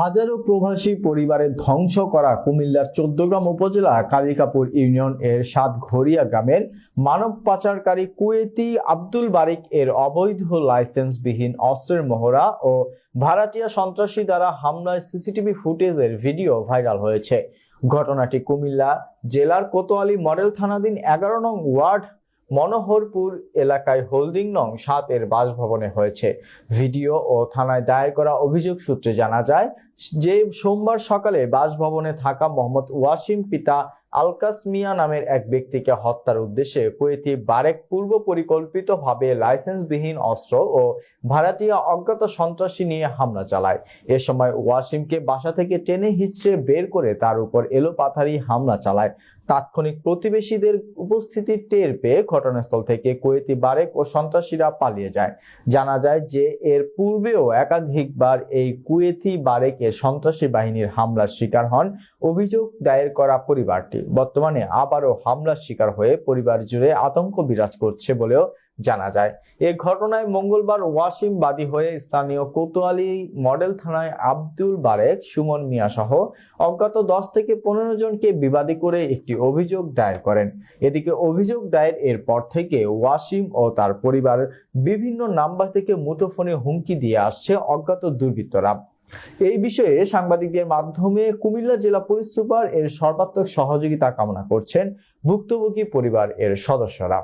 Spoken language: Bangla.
হাজারো প্রবাসী পরিবারের ধ্বংস করা কুমিল্লার চোদ্দগ্রাম উপজেলা কালিকাপুর ইউনিয়ন এর সাতঘরিয়া গ্রামের মানব পাচারকারী কুয়েতি আব্দুল বারিক এর অবৈধ লাইসেন্সবিহীন অস্ত্রের মহড়া ও ভাড়াটিয়া সন্ত্রাসী দ্বারা হামলার সিসিটিভি ফুটেজের ভিডিও ভাইরাল হয়েছে। ঘটনাটি কুমিল্লা জেলার কোতোয়ালি মডেল থানাধীন এগারো নং ওয়ার্ড মনোহরপুর এলাকায় হোল্ডিং নং সাত এর বাসভবনে হয়েছে। ভিডিও ও থানায় দায়ের করা অভিযোগ সূত্রে জানা যায় যে সোমবার সকালে বাসভবনে থাকা মোহাম্মদ ওয়াসিম পিতা আলকাস মিয়া নামের এক ব্যক্তিকে হত্যার উদ্দেশ্যে কুয়েতি বারেক পূর্ব পরিকল্পিতভাবে লাইসেন্সবিহীন অস্ত্র ও ভাড়াটিয়া অজ্ঞাত সন্ত্রাসী নিয়ে হামলা চালায়। এ সময় ওয়াসিমকে বাসা থেকে টেনে হিচড়ে বের করে তার উপর এলোপাথারি হামলা চালায়। তাৎক্ষণিক প্রতিবেশীদের উপস্থিতি টের পেয়ে ঘটনাস্থল থেকে কুয়েতি বারেক ও সন্ত্রাসীরা পালিয়ে যায়। জানা যায় যে এর পূর্বেও একাধিকবার এই কুয়েতি বারেকে সন্ত্রাসী বাহিনীর হামলার শিকার হন। অভিযোগ দায়ের করা পরিবারটি। বর্তমানে আবারও হামলার শিকার হয়ে পরিবার জুড়ে আতঙ্ক বিরাজ করছে বলেও জানা যায়। এ ঘটনায় মঙ্গলবার ওয়াসিম বাদী হয়ে স্থানীয় কোতোয়ালি মডেল থানায় আব্দুল বারেক, সুমন মিয়া সহ অজ্ঞাত দশ থেকে পনেরো জনকে বিবাদী করে একটি অভিযোগ দায়ের করেন। এদিকে অভিযোগ দায়ের এর পর থেকে ওয়াসিম ও তার পরিবার বিভিন্ন নাম্বার থেকে মুঠোফোনে হুমকি দিয়ে আসছে অজ্ঞাত দুর্বৃত্তরা। এই বিষয়ে সাংবাদিকদের মাধ্যমে কুমিল্লা জেলা পুলিশ সুপার এর সর্বাত্মক সহযোগিতা কামনা করছেন ভুক্তভোগী পরিবার এর সদস্যরা।